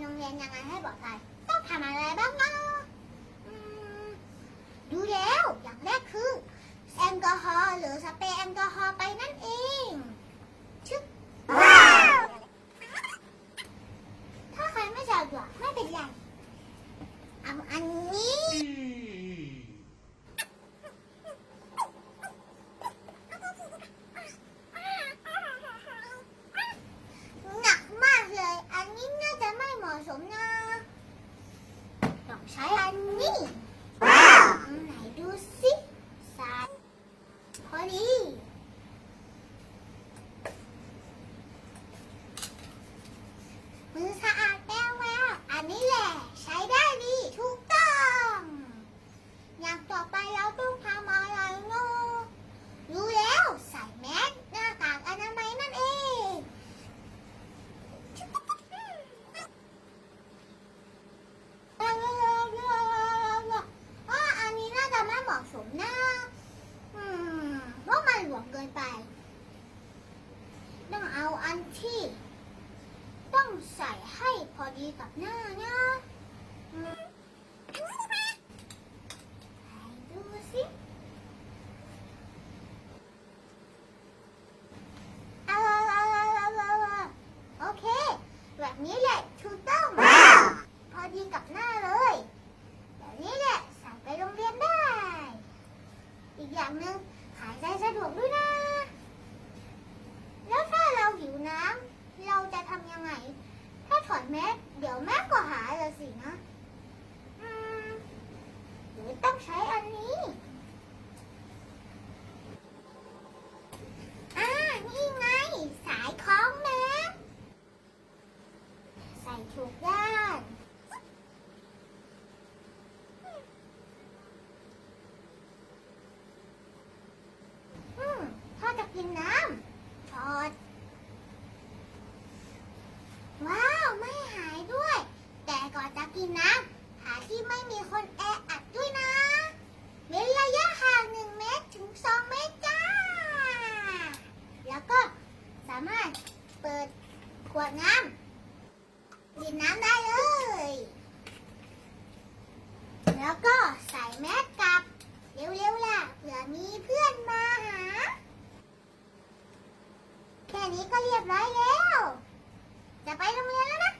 โรงเรียนยังไงให้ปลอดภัยต้องทำอะไรบ้างนะดูแล้วอย่างแรกคือแอลกอฮอล์หรือสเปรย์แอลกอฮอล์ไปนั่นเองชึบถ้าใครไม่สะดวกไม่เป็นไร ใช้อันนี้ไหนดูสิ ที่ ต้องใส่ให้พอดีกับหน้านะอืมไหนดูสิเอาเอาเอาเอาเอาเอาโอเค แบบนี้แหละถูกต้อง พอดีกับหน้าเลย แบบนี้แหละใส่ไปโรงเรียนได้ อีกอย่างหนึ่งหายใจสะดวกด้วยนะ แล้วถ้าเราหิวน้ำเราจะทำยังไง ถ้าถอด แม่เดี๋ยวแม่ก็หายละสินะ อืมหรือต้องใช้อันนี้ อ่า นี่ไง สายคล้องแมสใส่ถูกด้าน อืมพ่อจะกินน้ำถอด ว้าว ไม่หายด้วย แต่ก่อ น้ำหาที่ไม่มีคนแออัดด้วยนะ เว้นระยะห่างหนึ่งเมตรถึงสองเมตรจ้า แล้วก็สามารถเปิดขวดน้ำกินน้ำได้เลย แล้วก็ใส่แมสกลับ เร็วๆล่ะเผื่อมีเพื่อนมาหา แค่นี้ก็เรียบร้อยแล้ว จะไปโรงเรียนแล้วนะ